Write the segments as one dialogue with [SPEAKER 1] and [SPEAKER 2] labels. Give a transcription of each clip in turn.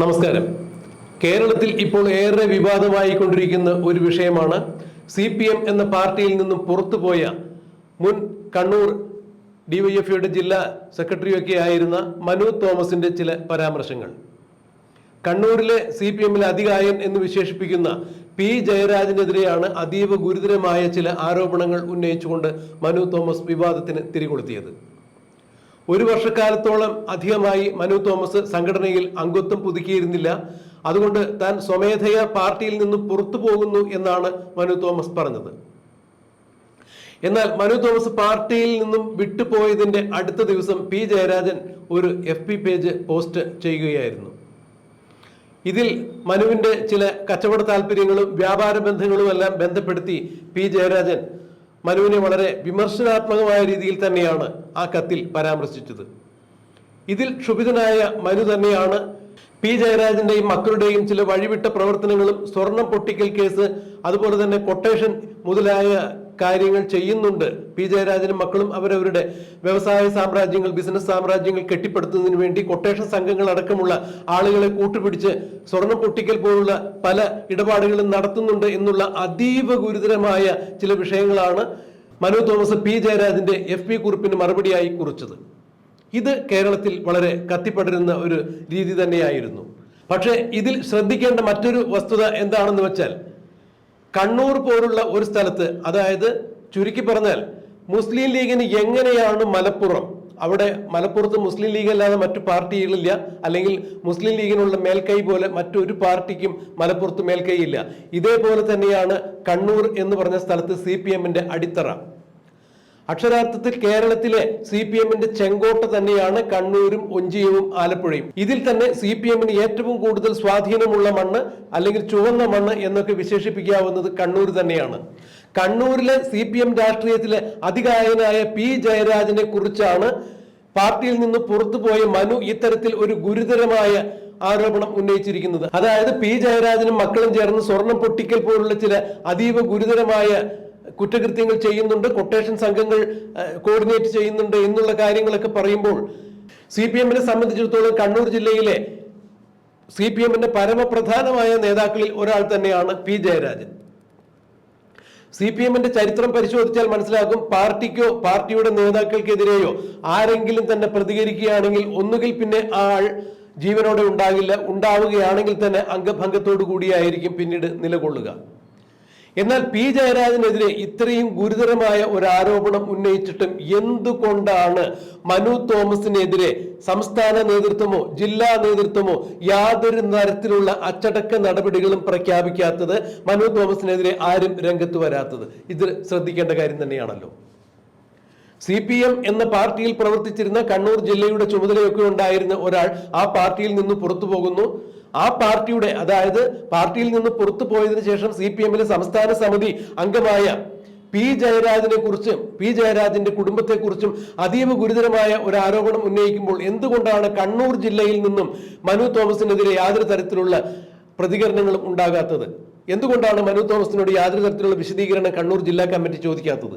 [SPEAKER 1] നമസ്കാരം. കേരളത്തിൽ ഇപ്പോൾ ഏറെ വിവാദമായി കൊണ്ടിരിക്കുന്ന ഒരു വിഷയമാണ് സി പി എം എന്ന പാർട്ടിയിൽ നിന്നും പുറത്തുപോയ മുൻ കണ്ണൂർ ഡിവൈഎഫ്ഐയുടെ ജില്ലാ സെക്രട്ടറിയൊക്കെ ആയിരുന്ന മനു തോമസിന്റെ ചില പരാമർശങ്ങൾ. കണ്ണൂരിലെ സി പി എമ്മിലെ അധികായൻ എന്ന് വിശേഷിപ്പിക്കുന്ന പി ജയരാജനെതിരെയാണ് അതീവ ഗുരുതരമായ ചില ആരോപണങ്ങൾ ഉന്നയിച്ചുകൊണ്ട് മനു തോമസ് വിവാദത്തിന് തിരികൊളുത്തിയത്. ഒരു വർഷക്കാലത്തോളം അധികമായി മനു തോമസ് സംഘടനയിൽ അംഗത്വം പുതുക്കിയിരുന്നില്ല. അതുകൊണ്ട് താൻ സ്വമേധയാ പാർട്ടിയിൽ നിന്നും പുറത്തു പോകുന്നു എന്നാണ് മനു തോമസ് പറഞ്ഞത്. എന്നാൽ മനു തോമസ് പാർട്ടിയിൽ നിന്നും വിട്ടുപോയതിന്റെ അടുത്ത ദിവസം പി ജയരാജൻ ഒരു എഫ് പേജ് പോസ്റ്റ് ചെയ്യുകയായിരുന്നു. ഇതിൽ മനുവിന്റെ ചില കച്ചവട താല്പര്യങ്ങളും വ്യാപാര ബന്ധങ്ങളുമെല്ലാം ബന്ധപ്പെടുത്തി പി ജയരാജൻ മനുവിനെ വളരെ വിമർശനാത്മകമായ രീതിയിൽ തന്നെയാണ് ആ കത്തിൽ പരാമർശിച്ചത്. ഇതിൽ ക്ഷുഭിതനായ മനു തന്നെയാണ് പി. ജയരാജന്റെയും മക്കളുടെയും ചില വഴിവിട്ട പ്രവർത്തനങ്ങളും സ്വർണം പൊട്ടിക്കൽ കേസ് അതുപോലെ തന്നെ കൊട്ടേഷൻ മുതലായ കാര്യങ്ങൾ ചെയ്യുന്നുണ്ട്. പി. ജയരാജനും മക്കളും അവരവരുടെ വ്യവസായ സാമ്രാജ്യങ്ങൾ ബിസിനസ് സാമ്രാജ്യങ്ങൾ കെട്ടിപ്പടുത്തുന്നതിന് വേണ്ടി കൊട്ടേഷൻ സംഘങ്ങൾ അടക്കമുള്ള ആളുകളെ കൂട്ടുപിടിച്ച് സ്വർണം പൊട്ടിക്കൽ പോലുള്ള പല ഇടപാടുകളും നടത്തുന്നുണ്ട് എന്നുള്ള അതീവ ഗുരുതരമായ ചില വിഷയങ്ങളാണ് മനു തോമസ് പി. ജയരാജന്റെ എഫ് പി കുറിപ്പിന് മറുപടിയായി കുറിച്ചത്. ഇത് കേരളത്തിൽ വളരെ കത്തിപ്പടരുന്ന ഒരു രീതി തന്നെയായിരുന്നു. പക്ഷേ ഇതിൽ ശ്രദ്ധിക്കേണ്ട മറ്റൊരു വസ്തുത എന്താണെന്ന് വെച്ചാൽ കണ്ണൂർ പോലുള്ള ഒരു സ്ഥലത്ത് അതായത് ചുരുക്കി പറഞ്ഞാൽ മുസ്ലിം ലീഗിന് എങ്ങനെയാണ് മലപ്പുറം? അവിടെ മലപ്പുറത്ത് മുസ്ലിം ലീഗ് അല്ലാതെ മറ്റു പാർട്ടികളില്ല. അല്ലെങ്കിൽ മുസ്ലിം ലീഗിനുള്ള മേൽക്കൈ പോലെ മറ്റൊരു പാർട്ടിക്കും മലപ്പുറത്ത് മേൽക്കൈ ഇല്ല. ഇതേപോലെ തന്നെയാണ് കണ്ണൂർ എന്ന് പറഞ്ഞ സ്ഥലത്ത് സി പി എമ്മിന്റെ അടിത്തറ. അക്ഷരാർത്ഥത്തിൽ കേരളത്തിലെ സി പി എമ്മിന്റെ ചെങ്കോട്ട തന്നെയാണ് കണ്ണൂരും ഒഞ്ചിയവും ആലപ്പുഴയും. ഇതിൽ തന്നെ സി പി എമ്മിന് ഏറ്റവും കൂടുതൽ സ്വാധീനമുള്ള മണ്ണ് അല്ലെങ്കിൽ ചുവന്ന മണ്ണ് എന്നൊക്കെ വിശേഷിപ്പിക്കാവുന്നത് കണ്ണൂർ തന്നെയാണ്. കണ്ണൂരിലെ സി പി എം രാഷ്ട്രീയത്തിലെ അതികായനായ പി ജയരാജനെ കുറിച്ചാണ് പാർട്ടിയിൽ നിന്ന് പുറത്തുപോയ മനു ഇത്തരത്തിൽ ഒരു ഗുരുതരമായ ആരോപണം ഉന്നയിച്ചിരിക്കുന്നത്. അതായത് പി ജയരാജനും മക്കളും ചേർന്ന് സ്വർണം പൊട്ടിക്കൽ പോലുള്ള ചില അതീവ ഗുരുതരമായ കുറ്റകൃത്യങ്ങൾ ചെയ്യുന്നുണ്ട് കൊട്ടേഷൻ സംഘങ്ങൾ കോർഡിനേറ്റ് ചെയ്യുന്നുണ്ട് എന്നുള്ള കാര്യങ്ങളൊക്കെ പറയുമ്പോൾ സി പി എമ്മിനെ സംബന്ധിച്ചിടത്തോളം കണ്ണൂർ ജില്ലയിലെ സി പി എമ്മിന്റെ പരമപ്രധാനമായ നേതാക്കളിൽ ഒരാൾ തന്നെയാണ് പി ജയരാജൻ. സി പി എമ്മിന്റെ ചരിത്രം പരിശോധിച്ചാൽ മനസ്സിലാകും പാർട്ടിക്കോ പാർട്ടിയുടെ നേതാക്കൾക്കെതിരെയോ ആരെങ്കിലും തന്നെ പ്രതികരിക്കുകയാണെങ്കിൽ ഒന്നുകിൽ പിന്നെ ആൾ ജീവനോടെ ഉണ്ടാകില്ല ഉണ്ടാവുകയാണെങ്കിൽ തന്നെ അംഗഭംഗത്തോടു കൂടിയായിരിക്കും പിന്നീട് നിലകൊള്ളുക. എന്നാൽ പി ജയരാജനെതിരെ ഇത്രയും ഗുരുതരമായ ഒരു ആരോപണം ഉന്നയിച്ചിട്ടും എന്തുകൊണ്ടാണ് മനു തോമസിനെതിരെ സംസ്ഥാന നേതൃത്വമോ ജില്ലാ നേതൃത്വമോ യാതൊരു തരത്തിലുള്ള അച്ചടക്ക നടപടികളും പ്രഖ്യാപിക്കാത്തത് മനു തോമസിനെതിരെ ആരും രംഗത്ത് വരാത്തത്? ഇത് ശ്രദ്ധിക്കേണ്ട കാര്യം തന്നെയാണല്ലോ. സി പി എം എന്ന പാർട്ടിയിൽ പ്രവർത്തിച്ചിരുന്ന കണ്ണൂർ ജില്ലയുടെ ചുമതലയൊക്കെ ഉണ്ടായിരുന്ന ഒരാൾ ആ പാർട്ടിയിൽ നിന്ന് പുറത്തു പോകുന്നു ആ പാർട്ടിയുടെ അതായത് പാർട്ടിയിൽ നിന്ന് പുറത്തു പോയതിനു ശേഷം സി പി എമ്മിലെ സംസ്ഥാന സമിതി അംഗമായ പി ജയരാജിനെ കുറിച്ചും പി ജയരാജന്റെ കുടുംബത്തെക്കുറിച്ചും അതീവ ഗുരുതരമായ ഒരു ആരോപണം ഉന്നയിക്കുമ്പോൾ എന്തുകൊണ്ടാണ് കണ്ണൂർ ജില്ലയിൽ നിന്നും മനു തോമസിനെതിരെ യാതൊരു തരത്തിലുള്ള പ്രതികരണങ്ങളും ഉണ്ടാകാത്തത്? എന്തുകൊണ്ടാണ് മനു തോമസിനോട് യാതൊരു തരത്തിലുള്ള വിശദീകരണം കണ്ണൂർ ജില്ലാ കമ്മിറ്റി ചോദിക്കാത്തത്?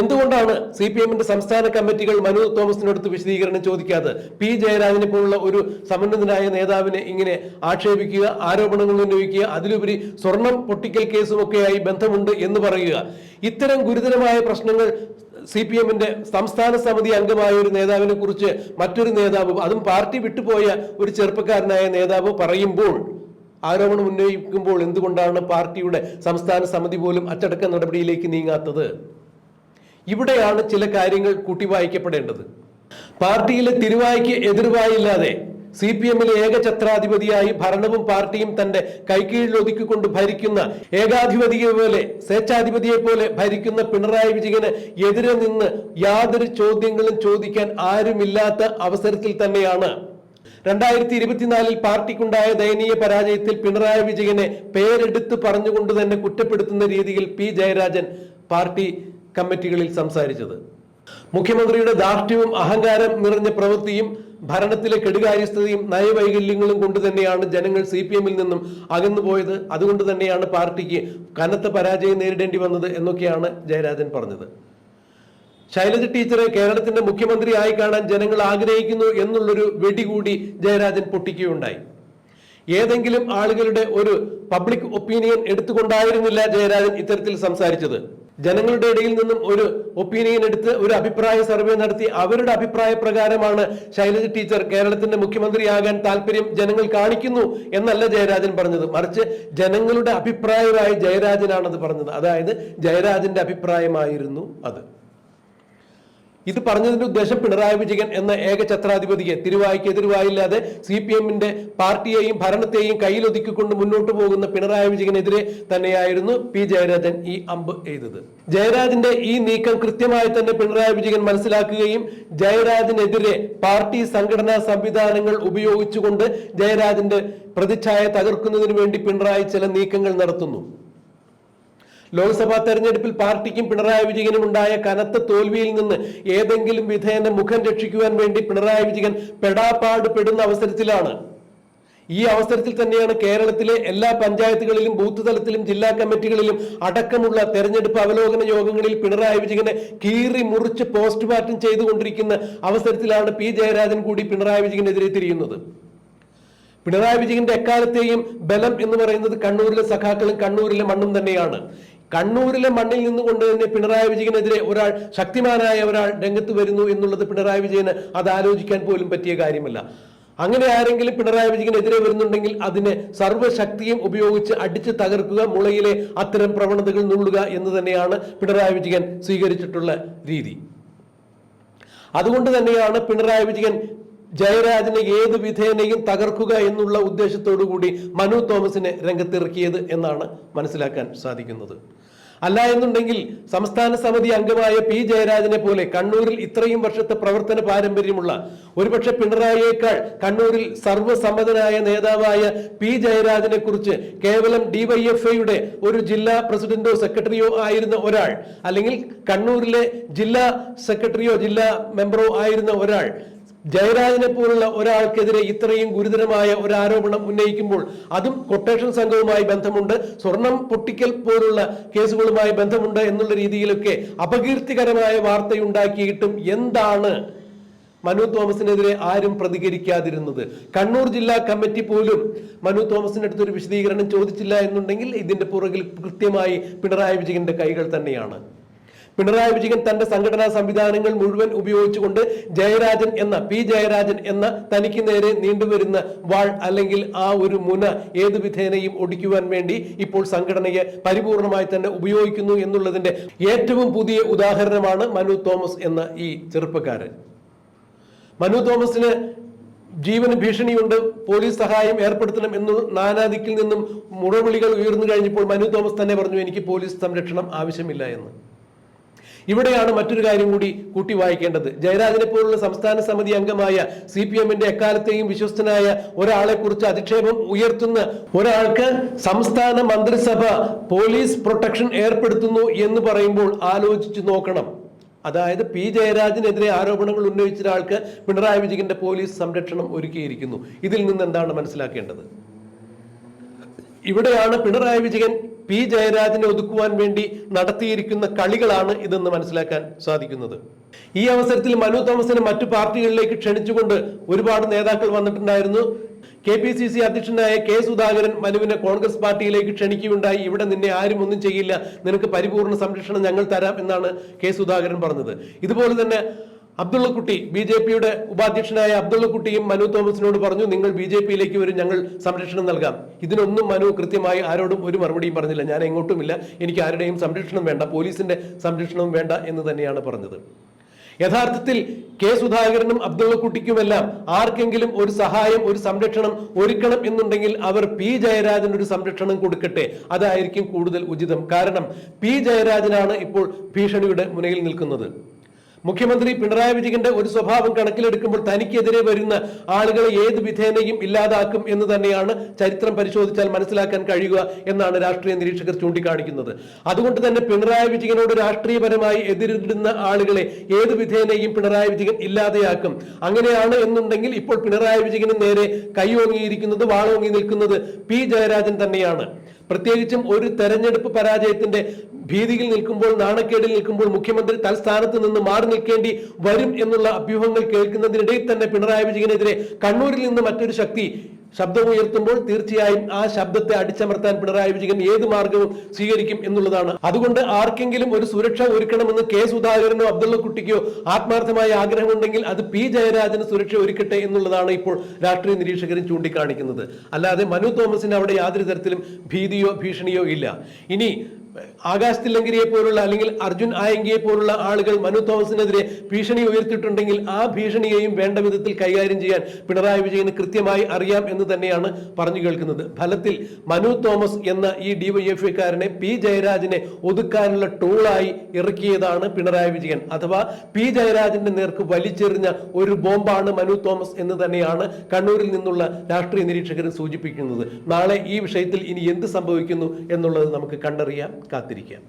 [SPEAKER 1] എന്തുകൊണ്ടാണ് സി പി എമ്മിന്റെ സംസ്ഥാന കമ്മിറ്റികൾ മനു തോമസിനടുത്ത് വിശദീകരണം ചോദിക്കാതെ പി ജയരാജനെ പോലുള്ള ഒരു സമന്നതനായ നേതാവിനെ ഇങ്ങനെ ആക്ഷേപിക്കുക ആരോപണങ്ങൾ ഉന്നയിക്കുക അതിലുപരി സ്വർണം പൊട്ടിക്കൽ കേസുമൊക്കെയായി ബന്ധമുണ്ട് എന്ന് പറയുക. ഇത്തരം ഗുരുതരമായ പ്രശ്നങ്ങൾ സി പി എമ്മിന്റെ സംസ്ഥാന സമിതി അംഗമായ ഒരു നേതാവിനെ കുറിച്ച് മറ്റൊരു നേതാവ് അതും പാർട്ടി വിട്ടുപോയ ഒരു ചെറുപ്പക്കാരനായ നേതാവ് പറയുമ്പോൾ ആരോപണം ഉന്നയിക്കുമ്പോൾ എന്തുകൊണ്ടാണ് പാർട്ടിയുടെ സംസ്ഥാന സമിതി പോലും അച്ചടക്ക നടപടിയിലേക്ക് നീങ്ങാത്തത്? ഇവിടെയാണ് ചില കാര്യങ്ങൾ കൂട്ടിവായിക്കപ്പെടേണ്ടത്. പാർട്ടിയിലെ തിരുവായ്ക്ക് എതിർവായില്ലാതെ സി പി എമ്മിലെ ഏകഛത്രാധിപതിയായി ഭരണവും പാർട്ടിയും തന്റെ കൈക്കീഴിൽ ഒതുക്കിക്കൊണ്ട് ഭരിക്കുന്ന ഏകാധിപതിയെ പോലെ സ്വേച്ഛാധിപതിയെ പോലെ ഭരിക്കുന്ന പിണറായി വിജയന് എതിരെ നിന്ന് യാതൊരു ചോദ്യങ്ങളും ചോദിക്കാൻ ആരുമില്ലാത്ത അവസരത്തിൽ തന്നെയാണ്. രണ്ടായിരത്തി ഇരുപത്തിനാലിൽ പാർട്ടിക്കുണ്ടായ ദയനീയ പരാജയത്തിൽ പിണറായി വിജയനെ പേരെടുത്ത് പറഞ്ഞുകൊണ്ട് തന്നെ കുറ്റപ്പെടുത്തുന്ന രീതിയിൽ പി ജയരാജൻ പാർട്ടി കമ്മിറ്റികളിൽ സംസാരിച്ചത്. മുഖ്യമന്ത്രിയുടെ ദാർഢ്യവും അഹങ്കാരം നിറഞ്ഞ പ്രവൃത്തിയും ഭരണത്തിലെ കെടുകാര്യസ്ഥതയും നയവൈകല്യങ്ങളും കൊണ്ട് തന്നെയാണ് ജനങ്ങൾ സി പി എമ്മിൽ നിന്നും അകന്നുപോയത്. അതുകൊണ്ട് തന്നെയാണ് പാർട്ടിക്ക് കനത്ത പരാജയം നേരിടേണ്ടി വന്നത് എന്നൊക്കെയാണ് ജയരാജൻ പറഞ്ഞത്. ശൈലജ ടീച്ചറെ കേരളത്തിന്റെ മുഖ്യമന്ത്രിയായി കാണാൻ ജനങ്ങൾ ആഗ്രഹിക്കുന്നു എന്നുള്ളൊരു വെടികൂടി ജയരാജൻ പൊട്ടിക്കുകയുണ്ടായി. ഏതെങ്കിലും ആളുകളുടെ ഒരു പബ്ലിക് ഒപ്പീനിയൻ എടുത്തുകൊണ്ടായിരുന്നില്ല ജയരാജൻ ഇത്തരത്തിൽ സംസാരിച്ചത്. ജനങ്ങളുടെ ഇടയിൽ നിന്നും ഒരു ഒപ്പീനിയൻ എടുത്ത് ഒരു അഭിപ്രായ സർവേ നടത്തി അവരുടെ അഭിപ്രായ പ്രകാരമാണ് ശൈലജ ടീച്ചർ കേരളത്തിന്റെ മുഖ്യമന്ത്രിയാകാൻ താല്പര്യം ജനങ്ങൾ കാണിക്കുന്നു എന്നല്ല ജയരാജൻ പറഞ്ഞത്. മറിച്ച് ജനങ്ങളുടെ അഭിപ്രായമായി ജയരാജനാണത് പറഞ്ഞത്. അതായത് ജയരാജന്റെ അഭിപ്രായമായിരുന്നു അത്. ഇത് പറഞ്ഞതിന്റെ ഉദ്ദേശം പിണറായി വിജയൻ എന്ന ഏക ഛത്രാധിപതിയെ തിരുവായ്ക്ക് എതിരുവായില്ലാതെ സി പി എമ്മിന്റെ പാർട്ടിയെയും ഭരണത്തെയും കയ്യിലൊതുക്കിക്കൊണ്ട് മുന്നോട്ട് പോകുന്ന പിണറായി വിജയനെതിരെ തന്നെയായിരുന്നു പി ജയരാജൻ ഈ അമ്പ് എഴുതത് ജയരാജന്റെ ഈ നീക്കം കൃത്യമായി തന്നെ പിണറായി വിജയൻ മനസ്സിലാക്കുകയും ജയരാജനെതിരെ പാർട്ടി സംഘടനാ സംവിധാനങ്ങൾ ഉപയോഗിച്ചുകൊണ്ട് ജയരാജന്റെ പ്രതിച്ഛായ തകർക്കുന്നതിന് വേണ്ടി പിണറായി ചില നീക്കങ്ങൾ നടത്തുന്നു. ലോക്സഭാ തെരഞ്ഞെടുപ്പിൽ പാർട്ടിക്കും പിണറായി വിജയനും ഉണ്ടായ കനത്ത തോൽവിയിൽ നിന്ന് ഏതെങ്കിലും വിധേയന മുഖം രക്ഷിക്കുവാൻ വേണ്ടി പിണറായി വിജയൻ പെടാപ്പാട് പെടുന്ന അവസരത്തിലാണ്. ഈ അവസരത്തിൽ തന്നെയാണ് കേരളത്തിലെ എല്ലാ പഞ്ചായത്തുകളിലും ബൂത്ത് തലത്തിലും ജില്ലാ കമ്മിറ്റികളിലും അടക്കമുള്ള തെരഞ്ഞെടുപ്പ് അവലോകന യോഗങ്ങളിൽ പിണറായി വിജയനെ കീറി മുറിച്ച് പോസ്റ്റ്മോർട്ടം ചെയ്തുകൊണ്ടിരിക്കുന്ന അവസരത്തിലാണ് പി. ജയരാജൻ കൂടി പിണറായി വിജയനെതിരെ തിരിയുന്നത്. പിണറായി വിജയന്റെ എക്കാലത്തെയും ബലം എന്ന് പറയുന്നത് കണ്ണൂരിലെ സഖാക്കളും കണ്ണൂരിലെ മണ്ണും തന്നെയാണ്. കണ്ണൂരിലെ മണ്ണിൽ നിന്നുകൊണ്ട് തന്നെ പിണറായി വിജയനെതിരെ ഒരാൾ ശക്തിമാനായ ഒരാൾ രംഗത്ത് വരുന്നു എന്നുള്ളത് പിണറായി വിജയന് അത് ആലോചിക്കാൻ പോലും പറ്റിയ കാര്യമല്ല. അങ്ങനെ ആരെങ്കിലും പിണറായി വിജയനെതിരെ വരുന്നുണ്ടെങ്കിൽ അതിനെ സർവശക്തിയും ഉപയോഗിച്ച് അടിച്ച് തകർക്കുക മുളയിലെ അത്തരം പ്രവണതകൾ നുള്ളുക എന്ന് തന്നെയാണ് പിണറായി വിജയൻ സ്വീകരിച്ചിട്ടുള്ള രീതി. അതുകൊണ്ട് തന്നെയാണ് പിണറായി വിജയൻ ജയരാജനെ ഏത് വിധേനയും തകർക്കുക എന്നുള്ള ഉദ്ദേശത്തോടു കൂടി മനു തോമസിനെ രംഗത്തിറക്കിയത് എന്നാണ് മനസ്സിലാക്കാൻ സാധിക്കുന്നത്. അല്ല എന്നുണ്ടെങ്കിൽ സംസ്ഥാന സമിതി അംഗമായ പി ജയരാജനെ പോലെ കണ്ണൂരിൽ ഇത്രയും വർഷത്തെ പ്രവർത്തന പാരമ്പര്യമുള്ള ഒരുപക്ഷെ പിണറായിയേക്കാൾ കണ്ണൂരിൽ സർവസമ്മതനായ നേതാവായ പി ജയരാജനെ കുറിച്ച് കേവലം ഡിവൈഎഫ്ഐയുടെ ഒരു ജില്ലാ പ്രസിഡന്റോ സെക്രട്ടറിയോ ആയിരുന്ന ഒരാൾ അല്ലെങ്കിൽ കണ്ണൂരിലെ ജില്ലാ സെക്രട്ടറിയോ ജില്ലാ മെമ്പറോ ആയിരുന്ന ഒരാൾ ജയരാജനെ പോലുള്ള ഒരാൾക്കെതിരെ ഇത്രയും ഗുരുതരമായ ഒരു ആരോപണം ഉന്നയിക്കുമ്പോൾ അതും കൊട്ടേഷൻ സംഘവുമായി ബന്ധമുണ്ട്. സ്വർണം പൊട്ടിക്കൽ പോലുള്ള കേസുകളുമായി ബന്ധമുണ്ട് എന്നുള്ള രീതിയിലൊക്കെ അപകീർത്തികരമായ വാർത്തയുണ്ടാക്കിയിട്ടും എന്താണ് മനു തോമസിനെതിരെ ആരും പ്രതികരിക്കാതിരുന്നത്? കണ്ണൂർ ജില്ലാ കമ്മിറ്റി പോലും മനു തോമസിന്റെ അടുത്ത് ഒരു വിശദീകരണം ചോദിച്ചില്ല എന്നുണ്ടെങ്കിൽ ഇതിന്റെ പുറകിൽ കൃത്യമായി പിണറായി വിജയന്റെ കൈകൾ തന്നെയാണ്. പിണറായി വിജയൻ തന്റെ സംഘടനാ സംവിധാനങ്ങൾ മുഴുവൻ ഉപയോഗിച്ചുകൊണ്ട് ജയരാജൻ എന്ന പി ജയരാജൻ എന്ന തനിക്ക് നേരെ നീണ്ടുവരുന്ന വാൾ അല്ലെങ്കിൽ ആ ഒരു മുന ഏത് വിധേനയും ഒടിക്കുവാൻ വേണ്ടി ഇപ്പോൾ സംഘടനയെ പരിപൂർണമായി തന്നെ ഉപയോഗിക്കുന്നു എന്നുള്ളതിന്റെ ഏറ്റവും പുതിയ ഉദാഹരണമാണ് മനു തോമസ് എന്ന ഈ ചെറുപ്പക്കാരൻ. മനു തോമസിന് ജീവന് ഭീഷണിയുണ്ട് പോലീസ് സഹായം ഏർപ്പെടുത്തണം എന്ന് നാനാദിക്കിൽ നിന്നും മുറവിളികൾ ഉയർന്നു കഴിഞ്ഞപ്പോൾ മനു തോമസ് തന്നെ പറഞ്ഞു എനിക്ക് പോലീസ് സംരക്ഷണം ആവശ്യമില്ല എന്ന്. ഇവിടെയാണ് മറ്റൊരു കാര്യം കൂടി കൂട്ടി വായിക്കേണ്ടത്. ജയരാജനെ പോലുള്ള സംസ്ഥാന സമിതി അംഗമായ സി പി എമ്മിന്റെ എക്കാലത്തെയും വിശ്വസ്തനായ ഒരാളെ കുറിച്ച് അധിക്ഷേപം ഉയർത്തുന്ന ഒരാൾക്ക് സംസ്ഥാന മന്ത്രിസഭ പോലീസ് പ്രൊട്ടക്ഷൻ ഏർപ്പെടുത്തുന്നു എന്ന് പറയുമ്പോൾ ആലോചിച്ചു നോക്കണം. അതായത് പി ജയരാജനെതിരെ ആരോപണങ്ങൾ ഉന്നയിച്ച ഒരാൾക്ക് പിണറായി വിജയന്റെ പോലീസ് സംരക്ഷണം ഒരുക്കിയിരിക്കുന്നു. ഇതിൽ നിന്ന് എന്താണ് മനസ്സിലാക്കേണ്ടത്? ഇവിടെയാണ് പിണറായി വിജയൻ പി ജയരാജനെ ഒതുക്കുവാൻ വേണ്ടി നടത്തിയിരിക്കുന്ന കളികളാണ് ഇതെന്ന് മനസ്സിലാക്കാൻ സാധിക്കുന്നത്. ഈ അവസരത്തിൽ മനു തോമസിനെ മറ്റു പാർട്ടികളിലേക്ക് ക്ഷണിച്ചുകൊണ്ട് ഒരുപാട് നേതാക്കൾ വന്നിട്ടുണ്ടായിരുന്നു. കെ പി സി സി അധ്യക്ഷനായ കെ സുധാകരൻ മനുവിനെ കോൺഗ്രസ് പാർട്ടിയിലേക്ക് ക്ഷണിക്കുകയുണ്ടായി. ഇവിടെ നിന്നെ ആരും ഒന്നും ചെയ്യില്ല. നിനക്ക് പരിപൂർണ സംരക്ഷണം ഞങ്ങൾ തരാം എന്നാണ് കെ സുധാകരൻ പറഞ്ഞത്. ഇതുപോലെ തന്നെ അബ്ദുള്ളക്കുട്ടി ബി ജെ പിയുടെ ഉപാധ്യക്ഷനായ അബ്ദുള്ളക്കുട്ടിയും മനു തോമസിനോട് പറഞ്ഞു നിങ്ങൾ ബി ജെ പിയിലേക്ക് വരും ഞങ്ങൾ സംരക്ഷണം നൽകാം. ഇതിനൊന്നും മനു കൃത്യമായി ആരോടും ഒരു മറുപടിയും പറഞ്ഞില്ല. ഞാൻ എങ്ങോട്ടുമില്ല എനിക്ക് ആരുടെയും സംരക്ഷണം വേണ്ട പോലീസിന്റെ സംരക്ഷണം വേണ്ട എന്ന് തന്നെയാണ് പറഞ്ഞത്. യഥാർത്ഥത്തിൽ കെ സുധാകരനും അബ്ദുള്ളക്കുട്ടിക്കുമെല്ലാം ആർക്കെങ്കിലും ഒരു സഹായം ഒരു സംരക്ഷണം ഒരുക്കണം എന്നുണ്ടെങ്കിൽ അവർ പി ജയരാജന് ഒരു സംരക്ഷണം കൊടുക്കട്ടെ. അതായിരിക്കും കൂടുതൽ ഉചിതം. കാരണം പി ജയരാജനാണ് ഇപ്പോൾ ഭീഷണിയുടെ മുനയിൽ നിൽക്കുന്നത്. മുഖ്യമന്ത്രി പിണറായി വിജയന്റെ ഒരു സ്വഭാവം കണക്കിലെടുക്കുമ്പോൾ തനിക്കെതിരെ വരുന്ന ആളുകളെ ഏത് വിധേനയും ഇല്ലാതാക്കും എന്ന് തന്നെയാണ് ചരിത്രം പരിശോധിച്ചാൽ മനസ്സിലാക്കാൻ കഴിയുക എന്നാണ് രാഷ്ട്രീയ നിരീക്ഷകർ ചൂണ്ടിക്കാണിക്കുന്നത്. അതുകൊണ്ട് തന്നെ പിണറായി വിജയനോട് രാഷ്ട്രീയപരമായി എതിരിടുന്ന ആളുകളെ ഏത് വിധേനയും പിണറായി വിജയൻ ഇല്ലാതെയാക്കും. അങ്ങനെയാണ് എന്നുണ്ടെങ്കിൽ ഇപ്പോൾ പിണറായി വിജയന് നേരെ കൈ ഓങ്ങിയിരിക്കുന്നത് വാളോങ്ങി നിൽക്കുന്നത് പി ജയരാജൻ തന്നെയാണ്. പ്രത്യേകിച്ചും ഒരു തെരഞ്ഞെടുപ്പ് പരാജയത്തിന്റെ ഭീതിയിൽ നിൽക്കുമ്പോൾ നാണക്കേടിൽ നിൽക്കുമ്പോൾ മുഖ്യമന്ത്രി തൽസ്ഥാനത്ത് നിന്ന് മാറി നിൽക്കേണ്ടി വരും എന്നുള്ള അഭ്യൂഹങ്ങൾ കേൾക്കുന്നതിനിടയിൽ തന്നെ പിണറായി വിജയനെതിരെ കണ്ണൂരിൽ നിന്ന് മറ്റൊരു ശക്തി ശബ്ദമുയർത്തുമ്പോൾ തീർച്ചയായും ആ ശബ്ദത്തെ അടിച്ചമർത്താൻ പിണറായി വിജയൻ ഏത് മാർഗവും സ്വീകരിക്കും എന്നുള്ളതാണ്. അതുകൊണ്ട് ആർക്കെങ്കിലും ഒരു സുരക്ഷ ഒരുക്കണമെന്ന് കെ സുധാകരനോ അബ്ദുള്ള കുട്ടിക്കോ ആത്മാർത്ഥമായ ആഗ്രഹമുണ്ടെങ്കിൽ അത് പി ജയരാജന് സുരക്ഷ ഒരുക്കട്ടെ എന്നുള്ളതാണ് ഇപ്പോൾ രാഷ്ട്രീയ നിരീക്ഷകരും ചൂണ്ടിക്കാണിക്കുന്നത്. അല്ലാതെ മനു തോമസിന് അവിടെ യാതൊരു തരത്തിലും ഭീതിയോ ഭീഷണിയോ ഇല്ല. ഇനി ആകാശ് തില്ലങ്കരിയെ പോലുള്ള അല്ലെങ്കിൽ അർജുൻ ആയങ്കിയെ പോലുള്ള ആളുകൾ മനു തോമസിനെതിരെ ഭീഷണി ഉയർത്തിയിട്ടുണ്ടെങ്കിൽ ആ ഭീഷണിയെയും വേണ്ട വിധത്തിൽ കൈകാര്യം ചെയ്യാൻ പിണറായി വിജയന് കൃത്യമായി അറിയാം എന്ന് തന്നെയാണ് പറഞ്ഞു കേൾക്കുന്നത്. ഫലത്തിൽ മനു തോമസ് എന്ന ഈ ഡിവൈഎഫ്ഐക്കാരനെ പി ജയരാജനെ ഒതുക്കാനുള്ള ടൂളായി ഇറക്കിയതാണ് പിണറായി വിജയൻ. അഥവാ പി ജയരാജന്റെ നേർക്ക് വലിച്ചെറിഞ്ഞ ഒരു ബോംബാണ് മനു തോമസ് എന്ന് തന്നെയാണ് കണ്ണൂരിൽ നിന്നുള്ള രാഷ്ട്രീയ നിരീക്ഷകരും സൂചിപ്പിക്കുന്നത്. നാളെ ഈ വിഷയത്തിൽ ഇനി എന്ത് സംഭവിക്കുന്നു എന്നുള്ളത് നമുക്ക് കണ്ടറിയാം. കാത്തിരിക്കാം